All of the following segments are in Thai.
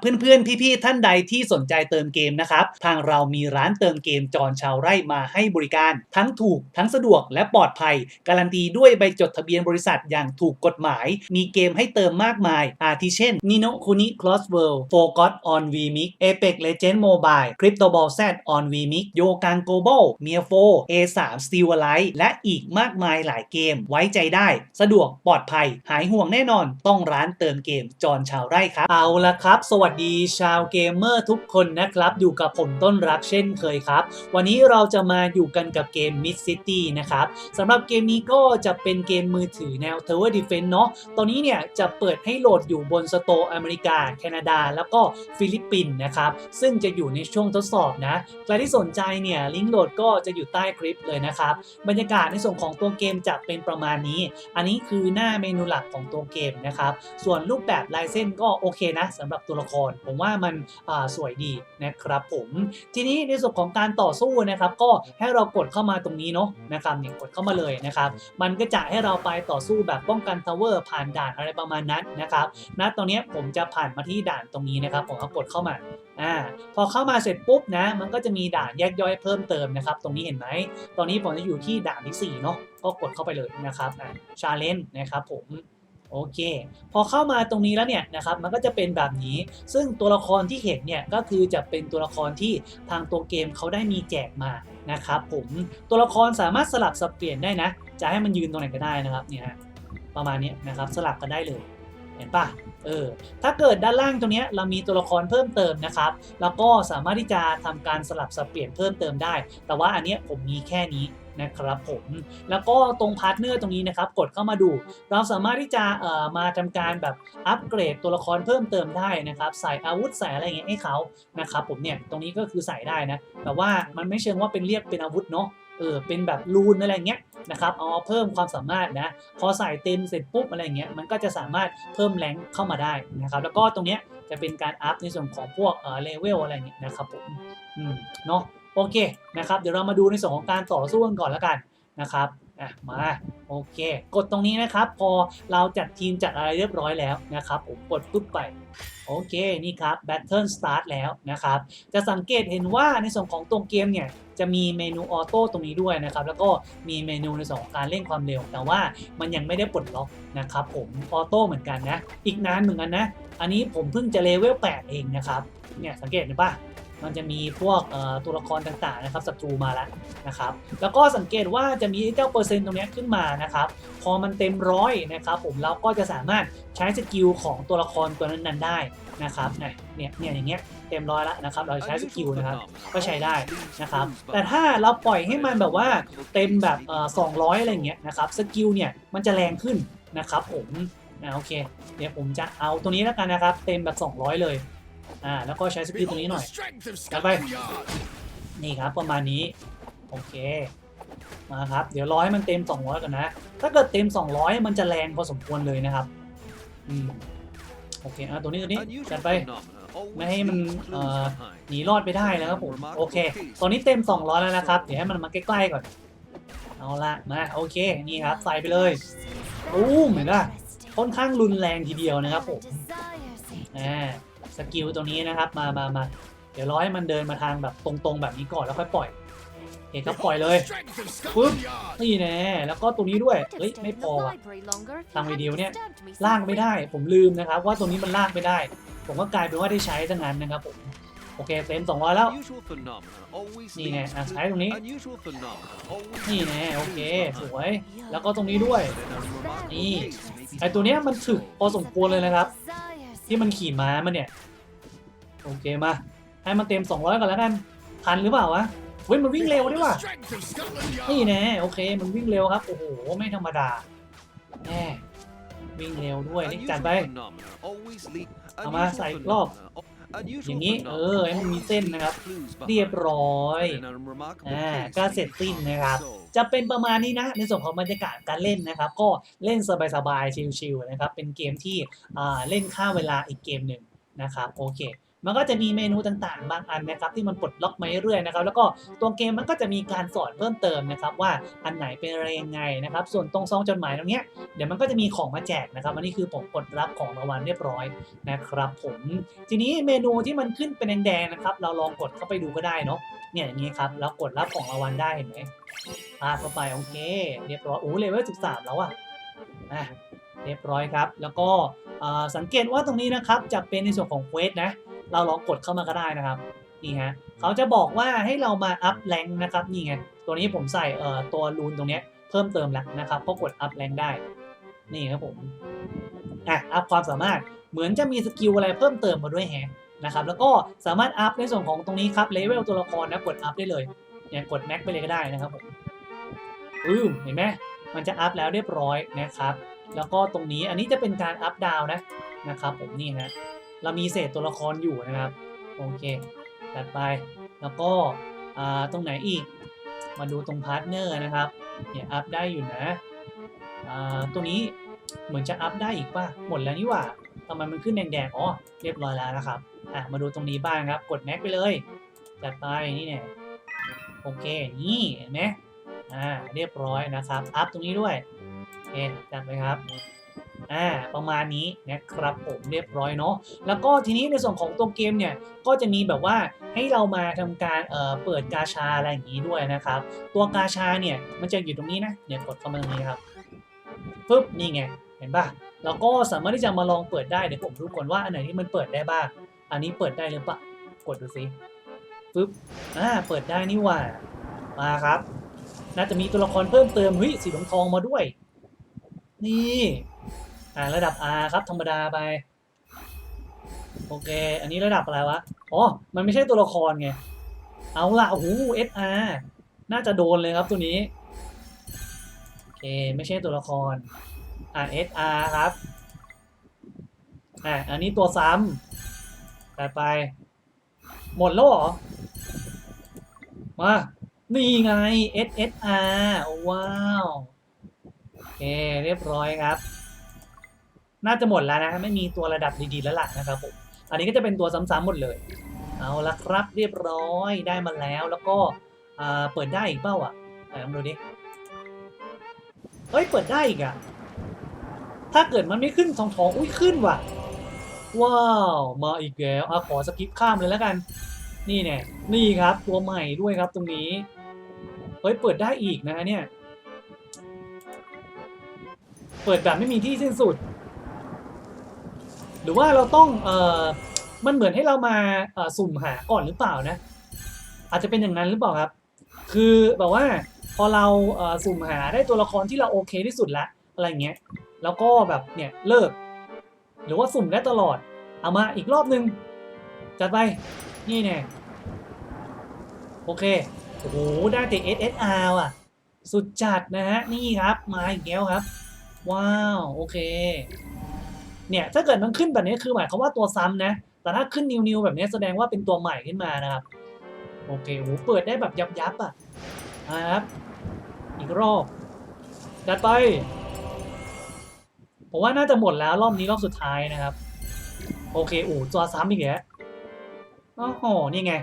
เพื่อนๆ พี่ๆ ท่านใดที่สนใจเติมเกมนะครับ ทางเรามีร้านเติมเกมจอนชาวไร่มาให้บริการ ทั้งถูกทั้งสะดวกและปลอดภัย การันตีด้วยใบจดทะเบียนบริษัทอย่างถูกกฎหมาย มีเกมให้เติมมากมาย อาทิเช่น Nino Kuni Cross World Forgot on VMix Apex Legend Mobile Crypto Ball Z on VMix โยกัง Global m i a 4 A3 Steel Alive และอีกมากมายหลายเกมไว้ใจได้ สะดวกปลอดภัย หายห่วงแน่นอนต้องร้านเติมเกมจอนชาวไร่ครับเอาละครับ สวัสดีชาวเกมเมอร์ทุกคนนะครับ อยู่กับผมต้นรักเช่นเคยครับ วันนี้เราจะมาอยู่กันกับเกม Mid City นะครับสำหรับเกมนี้ก็จะเป็นเกมมือถือแนว Tower Defense เนาะตอนนี้เนี่ยจะเปิดให้โหลดอยู่บนสโตร์อเมริกา แคนาดา แล้วก็ฟิลิปปินส์นะครับ ซึ่งจะอยู่ในช่วงทดสอบนะใครที่สนใจเนี่ยลิงก์โหลดก็จะอยู่ใต้คลิปเลยนะครับบรรยากาศในส่วนของตัวเกมจะเป็นประมาณนี้ อันนี้คือหน้าเมนูหลักของตัวเกมนะครับส่วนรูปแบบลายเส้นก็โอเคนะสำหรับตัวละครผมว่ามันสวยดีนะครับผม ทีนี้ในส่วนของการต่อสู้นะครับก็ให้เรากดเข้ามาตรงนี้เนาะนะครับเนี่ยกดเข้ามาเลยนะครับ มันก็จะให้เราไปต่อสู้แบบป้องกันทาวเวอร์ผ่านด่านอะไรประมาณนั้นนะครับณตรงเนี้ผมจะผ่านมาที่ด่านตรงนี้นะครับ ผมกดเข้ามาอ่าพอเข้ามาเสร็จปุ๊บนะ มันก็จะมีด่านแยกย่อยเพิ่มเติมนะครับ ตรงนี้เห็นไหม ตอนนี้ผมจะอยู่ที่ด่านที่4เนาะก็กดเข้าไปเลยนะครับอ่าชาเลนจ์นะครับผม โอเค พอเข้ามาตรงนี้แล้วเนี่ยนะครับมันก็จะเป็นแบบนี้ ซึ่งตัวละครที่เห็นเนี่ยก็คือจะเป็นตัวละครที่ทางตัวเกมเขาได้มีแจกมานะครับผมตัวละครสามารถสลับสับเปลี่ยนได้นะ จะให้มันยืนตรงไหนก็ได้นะครับเนี่ยประมาณนี้นะครับสลับกันได้เลยเห็นปะเออ ถ้าเกิดด้านล่างตรงนี้เรามีตัวละครเพิ่มเติมนะครับ แล้วก็สามารถที่จะทำการสลับสับเปลี่ยนเพิ่มเติมได้ แต่ว่าอันนี้ผมมีแค่นี้ นะครับผมแล้วก็ตรงพาร์ทเนอร์ตรงนี้นะครับกดเข้ามาดู เราสามารถที่จะเอ่อมาทำการแบบอัปเกรดตัวละครเพิ่มเติมได้นะครับใส่อาวุธใส่อะไรอย่างเงี้ยให้เขานะครับผมเนี่ยตรงนี้ก็คือใส่ได้นะแต่ว่ามันไม่เชิงว่าเป็นเรียกเป็นอาวุธเนาะเออเป็นแบบรูนอะไรเงี้ยนะครับเอาเพิ่มความสามารถนะพอใส่เต็มเสร็จปุ๊บอะไรเงี้ยมันก็จะสามารถเพิ่มแรงเข้ามาได้นะครับแล้วก็ตรงเนี้ยจะเป็นการอัพในส่วนของพวกเออเลเวลอะไรเงี้ยนะครับผมอืมเนาะโอเคนะครับเดี๋ยวเรามาดูในส่วนของการต่อสู้กันก่อนแล้วกันนะครับอะมาโอเค กดตรงนี้นะครับ พอเราจัดทีมจัดอะไรเรียบร้อยแล้วนะครับ ผมกดปุ๊บไปโอเคนี่ครับ Battle Start แล้วนะครับ จะสังเกตเห็นว่าในส่วนของตัวเกมเนี่ยจะมีเมนูออโต้ตรงนี้ด้วยนะครับ แล้วก็มีเมนูในส่วนของการเร่งความเร็ว แต่ว่ามันยังไม่ได้ปลดล็อกนะครับ ผมออโต้เหมือนกันนะ อีกนานเหมือนกันนะ อันนี้ผมเพิ่งจะเลเวล8เองนะครับเนี่ยสังเกตเห็นปะ มันจะมีพวกเอ่อตัวละครต่างๆนะครับศัตรูมาแล้วนะครับ แล้วก็สังเกตว่าจะมีเจ้าเปอร์เซ็นต์ตรงเนี้ยขึ้นมานะครับ พอมันเต็มร้อยนะครับ ผมเราก็จะสามารถใช้สกิลของตัวละครตัวนั้นๆได้นะครับเนี่ยเนี่ยเนี่ยอย่างเงี้ยเต็มร้อยแล้วนะครับ เราใช้สกิลนะครับก็ใช้ได้นะครับ แต่ถ้าเราปล่อยให้มันแบบว่าเต็มแบบเอ่อ200อะไรอย่างเงี้ยนะครับสกิลเนี่ยมันจะแรงขึ้นนะครับผมอ่าโอเค เดี๋ยวผมจะเอาตัวนี้แล้วกันนะครับ เต็มแบบ 200 เลย อ่าแล้วก็ใช้สกิลตัวนี้หน่อยจัดไปนี่ครับประมาณนี้โอเคมาครับเดี๋ยวร้อยมันเต็ม 200ก่อนนะ ถ้าเกิดเต็ม 200 มันจะแรงพอสมควรเลยนะครับอืมโอเคอะตัวนี้ตัวนี้จัดไปไม่ให้มันเอ่อหนีรอดไปได้แล้วครับผมโอเคตอนนี้เต็ม 200 แล้วนะครับ เดี๋ยวให้มันมาใกล้ๆก่อน เอาละมาโอเคนี่ครับใส่ไปเลยอู้เห็นปะค่อนข้างรุนแรงทีเดียวนะครับผมอ่า สกิลตัวนี้นะครับ มามามาเดี๋ยวรอให้มันเดินมาทางแบบตรงๆแบบนี้ก่อนแล้วค่อยปล่อยเอกครับปล่อยเลยปึ๊บนี่แน่แล้วก็ตัวนี้ด้วยเฮ้ยไม่พอว่ะทางวิดีโอเนี่ยล่างไม่ได้ ผมลืมนะครับ ว่าตรงนี้มันลากไม่ได้ ผมก็กลายเป็นว่าได้ใช้ทั้งนั้นนะครับผมโอเคเต็ม200แล้วนี่ไงอะใช้ตรงนี้นี่นี่แน่โอเคสวย แล้แล้ววก็ก็ตตรรงงนี้นี้ด้ด้ววยยนี่ไอตัวเนี้ยมันถึกพอสมควรเลยนะครับ ที่มันขี่ม้ามันเนี่ย โอเคมา ให้มันเต็ม 200 ก่อนแล้วกันทันหรือเปล่าวะเฮ้ยมันวิ่งเร็วด้วยว่ะนี่แน่โอเค มันวิ่งเร็วครับ โอ้โห ไม่ธรรมดาแน่วิ่งเร็วด้วยนี่จัดไปเอามาใส่กรอบ ออย่าย่างงนี้นี้เอเอออให้ให้มัมันนมีมีเส้เส้นนนะนะคครัรับบเรีเรียยบบร้อยอ่าก็เสร็จสิ้นนะครับ จะเป็นประมาณนี้นะในส่วนของบรรยากาศการเล่นนะครับ ก็เล่นสบายๆชิลๆนะครับ เป็นเกมที่อ่าเล่นค่าเวลาอีกเกมหนึ่งนะครับโอเค มันก็จะมีเมนูต่างๆ บางอันนะครับที่มันปลดล็อกมาเรื่อยๆนะครับแล้วก็ตัวเกมมันก็จะมีการสอนเพิ่มเติมนะครับว่าอันไหนเป็นอะไรยังไงนะครับส่วนตรงซองจดหมายตรงเนี้ยเดี๋ยวมันก็จะมีของมาแจกนะครับอันนี้คือผมกดรับของรางวัลเรียบร้อยนะครับผมทีนี้เมนูที่มันขึ้นเป็นแดงๆนะครับเราลองกดเข้าไปดูก็ได้เนาะเนี่ยอย่างนี้ครับแล้วกดรับของรางวัลได้เห็นไหมพาเข้าไปโอเค เรียบร้อยโอ้เลเวล13 แล้วอะอะเรียบร้อยครับ แล้วก็สังเกตว่าตรงนี้นะครับจะเป็นในส่วนของเควสนะ เราลองกดเข้ามาก็ได้นะครับนี่ฮะเขาจะบอกว่าให้เรามาอัพแรงนะครับนี่ไงตัวนี้ผมใส่เอ่อตัวรูนตรงเนี้ยเพิ่มเติมแล้วนะครับก็กดอัพแรงได้นี่ครับผมอะอัพความสามารถเหมือนจะมีสกิลอะไรเพิ่มเติมมาด้วยแฮะนะครับแล้วก็สามารถอัพในส่วนของตรงนี้ครับเลเวลตัวละครนะกดอัพได้เลยเนี่ยกดแม็กไปเลยก็ได้นะครับผมอืมเห็นไหมมันจะอัพแล้วเรียบร้อยนะครับ แล้วก็ตรงนี้อันนี้จะเป็นการอัพดาวนะนะครับผมนี่ฮะ เรามีเศษตัวละครอยู่นะครับ โอเคตัดไป แล้วก็อ่าตรงไหนอีก มาดูตรงพาร์ทเนอร์นะครับ เนี่ยอัพได้อยู่นะอ่าตรงนี้เหมือนจะอัพได้อีกป่ะ หมดแล้วนี่หว่าทำไมมันขึ้นแดงๆ อ๋อ เรียบร้อยแล้วนะครับ อะ มาดูตรงนี้บ้างครับ กดแม็กไปเลย จัดไป นี่เนี่ย โอเค นี่เห็นไหมอ่า เรียบร้อยนะครับ อัพตรงนี้ด้วย โอเค จัดไปครับ อ่าประมาณนี้นะครับผมเรียบร้อยเนาะแล้วก็ทีนี้ในส่วนของตัวเกมเนี่ยก็จะมีแบบว่าให้เรามาทำการเอ่อเปิดกาชาอะไรอย่างนี้ด้วยนะครับ ตัวกาชาเนี่ยมันจะอยู่ตรงนี้นะเนี่ยกดเข้ามาตรงนี้ครับปึ๊บนี่ไงเห็นปะเราก็สามารถที่จะมาลองเปิดได้เดี๋ยวผมดูก่อนว่าอันไหนที่มันเปิดได้บ้าง อันนี้เปิดได้หรือเปล่ากดดูสิปึ๊บอ่าเปิดได้นี่หว่ามาครับ น่าจะมีตัวละครเพิ่มเติมเฮ้ยสีทองทองมาด้วย นี่ อ่าระดับ R ครับธรรมดาไป โอเค อันนี้ระดับอะไรวะ อ๋อ มันไม่ใช่ตัวละครไง เอาละโอ้โห SR น่าจะโดนเลยครับตัวนี้ โอเค ไม่ใช่ตัวละคร อ่า SR ครับ อ่า อันนี้ตัวซ้ำไปไป หมดแล้วเหรอ มา นี่ไง SSR ว้าว โอเค เรียบร้อยครับ น่าจะหมดแล้วนะไม่มีตัวระดับดีๆแล้วล่ะนะครับผมอันนี้ก็จะเป็นตัวซ้ำๆหมดเลย เอาละครับเรียบร้อยได้มาแล้วแล้วก็อ่าเปิดได้อีกเปล่าอะไหนลองดูดิเฮ้ยเปิดได้อีกอะถ้าเกิดมันไม่ขึ้นทองทองๆอุ้ยขึ้นว่ะ ว้าว มาอีกแล้วอะขอสกิปข้ามเลยแล้วกัน นี่แน่นี่ครับตัวใหม่ด้วยครับตรงนี้เฮ้ยเปิดได้อีกนะเนี่ย เปิดแบบไม่มีที่สิ้นสุด รือว่าเราต้องเอ่อมันเหมือนให้เรามาสุ่มหาก่อนหรือเปล่านะ อาจจะเป็นอย่างนั้นหรือเปล่าครับ คือแบบว่าพอเราสุ่มหาได้ตัวละครที่เราโอเคที่สุดละอะไรเงี้ยแล้วก็แบบเนี่ยเลิก หรือว่าสุ่มได้ตลอด เอามาอีกรอบนึง จัดไป นี่แน่โอเคโอ้โหได้แต่ SSR อะ สุดจัดนะฮะ นี่ครับ มาอีกแล้วครับ ว้าว โอเค เนี่ยถ้าเกิดมันขึ้นแบบนี้คือหมายความว่าตัวซ้ำนะ แต่ถ้าขึ้นนิวๆแบบนี้แสดงว่าเป็นตัวใหม่ขึ้นมานะครับ โอเคโหเปิดได้แบบยับยับอะนะครับ อีกรอบจัดไปผมว่าน่าจะหมดแล้วรอบนี้รอบสุดท้ายนะครับ โอเคโอ้ตัวซ้ำอีกแล้วอ๋อโหนี่ไง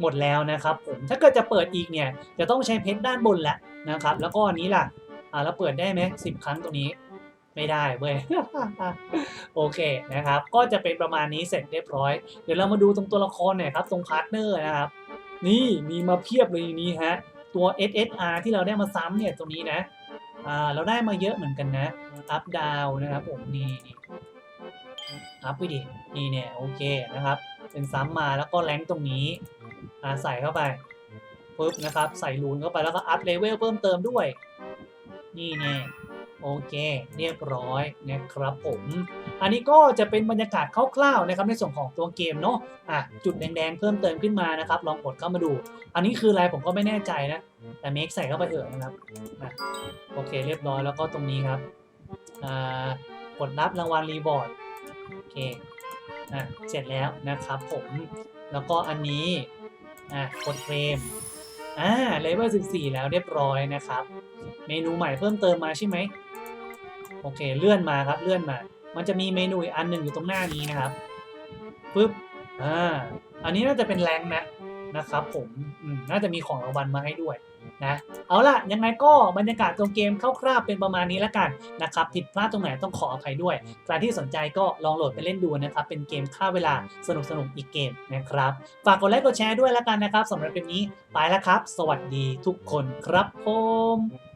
หมดแล้วนะครับผมถ้าเกิดจะเปิดอีกเนี่ย จะต้องใช้เพชรด้านบนแหล้วนะครับ แล้วก็อันนี้ล่ะ อ่าแล้วเปิดได้ไหมสิบครั้งตรงนี้ ไม่ได้เว้ยโอเคนะครับ ก็จะเป็นประมาณนี้เสร็จเรียบร้อย เดี๋ยวเรามาดูตรงตัวละครหน่อยครับตรงพาร์ทเนอร์นะครับ นี่มีมาเพียบเลยนี้ฮะตัว SSR ที่เราได้มาซ้ำเนี่ยตรงนี้นะอ่าเราได้มาเยอะเหมือนกันนะอัพดาวนะครับผมนี่นี่อัพไปดินี่เนี่ยโอเคนะครับ เป็นซ้ำมาแล้วก็แรงค์ตรงนี้อ่าใส่เข้าไปปุ๊บนะครับ ใส่รูนเข้าไปแล้วก็อัพเลเวลเพิ่มเติมด้วย นี่แน่ โอเค เรียบร้อยนะครับผม อันนี้ก็จะเป็นบรรยากาศคร่าวๆนะครับในส่วนของตัวเกมเนาะอะจุดแดงๆเพิ่มเติมขึ้นมานะครับ ลองกดเข้ามาดู อันนี้คืออะไรผมก็ไม่แน่ใจนะ แต่เมคใส่เข้าไปเถอะนะครับอะโอเค เรียบร้อยแล้วก็ตรงนี้ครับอ่ากดรับรางวัลรีบอร์ดโอเคอะเสร็จแล้วนะครับผมแล้วก็อันนี้อะกดเฟรมอ่าเลเวล14 แล้วเรียบร้อยนะครับ เมนูใหม่เพิ่มเติมมาใช่ไหม โอเค เลื่อนมาครับ เลื่อนมา มันจะมีเมนูอีกอันหนึ่งอยู่ตรงหน้านี้นะครับปึ๊บ อ่า อันนี้น่าจะเป็นแรงนะนะครับผมอืมน่าจะมีของรางวัลมาให้ด้วยนะ เอาล่ะ ยังไงก็บรรยากาศตรงเกมคร่าวๆเป็นประมาณนี้แล้วกันนะครับ ผิดพลาดตรงไหนต้องขออภัยด้วย ใครที่สนใจก็ลองโหลดไปเล่นดูนะครับ เป็นเกมฆ่าเวลาสนุกๆอีกเกมนะครับ ฝากกดไลค์กดแชร์ด้วยแล้วกันนะครับสำหรับเกมนี้ ไปแล้วครับ สวัสดีทุกคนครับผม